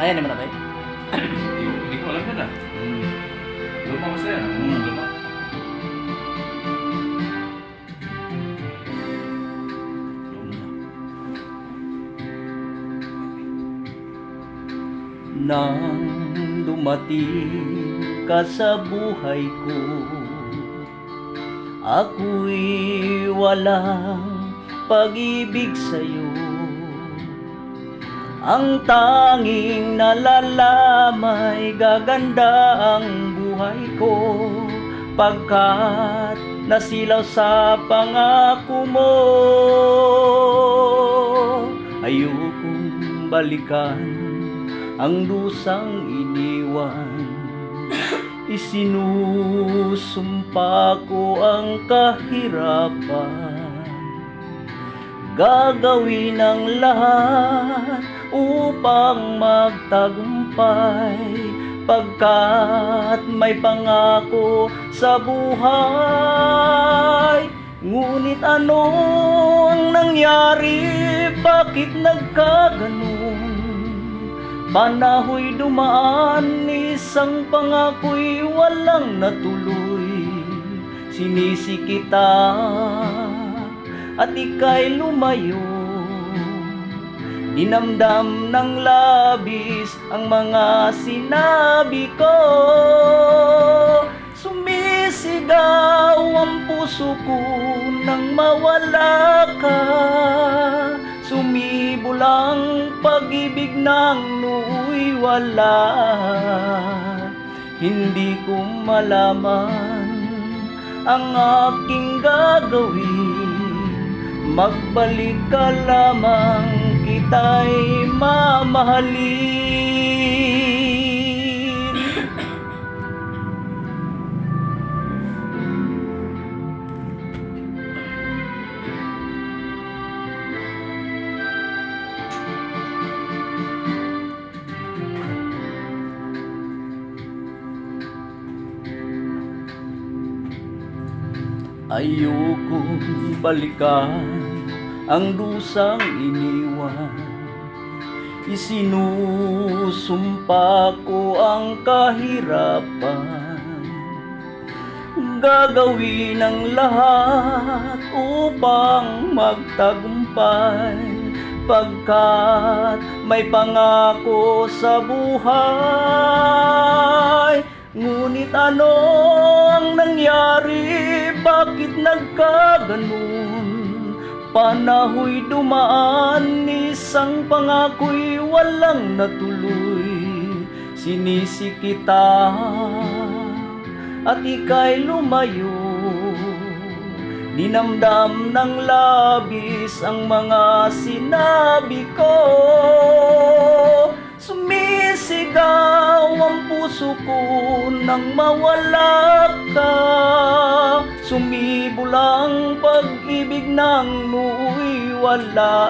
Kaya naman na ba? Hindi ko- Hindi ko alam ah. Hmm. Luma yan. Hmm. Luma. Luma. Nang dumating ka sa buhay ko Ako'y walang pag-ibig sa'yo Ang tanging nalalamay gaganda ang buhay ko. Pagkat nasilaw sa pangako mo Ayokong balikan ang dusang iniwan. Isinusumpa ko ang kahirapan. Gagawin ang lahat upang magtagumpay Pagkat may pangako sa buhay Ngunit ano ang nangyari? Bakit nagkaganon? Panahoy dumaan, isang pangako'y walang natuloy Sinisi kita at ika'y lumayo Dinamdam ng labis ang mga sinabi ko. Sumisigaw ang puso ko nang mawala ka. Sumibol ang pag-ibig ng nooy wala. Hindi ko malaman ang aking gagawin. Magbalik ka lamang kita'y mamahalin. Ayokong balikan ang dusang iniwan Isinusumpa ko ang kahirapan Gagawin ang lahat upang magtagumpay Pagkat may pangako sa buhay Ngunit ano ang nangyari? Bakit nagkaganon? Panahoy dumaan, isang pangako'y walang natuloy. Sinisi kita at ika'y lumayo. Dinamdam ng labis ang mga sinabi ko. Sumisigaw ang puso ko nang mawala ka. Sumibol ang pag-ibig ng nooy wala.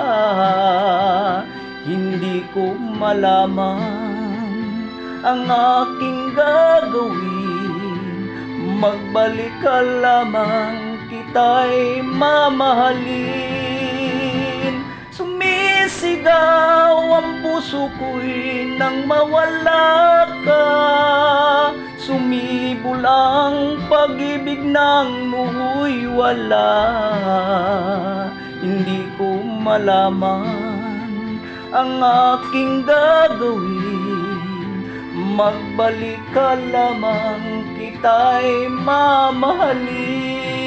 Hindi ko malaman ang aking gagawin. Magbalik ka lamang kita'y mamahalin. Sumisigaw ang puso ko'y nang mawala ka. Sumibol ang pag-ibig ng nooy wala. Hindi ko malaman ang aking gagawin. Magbalik ka lamang kita'y mamahalin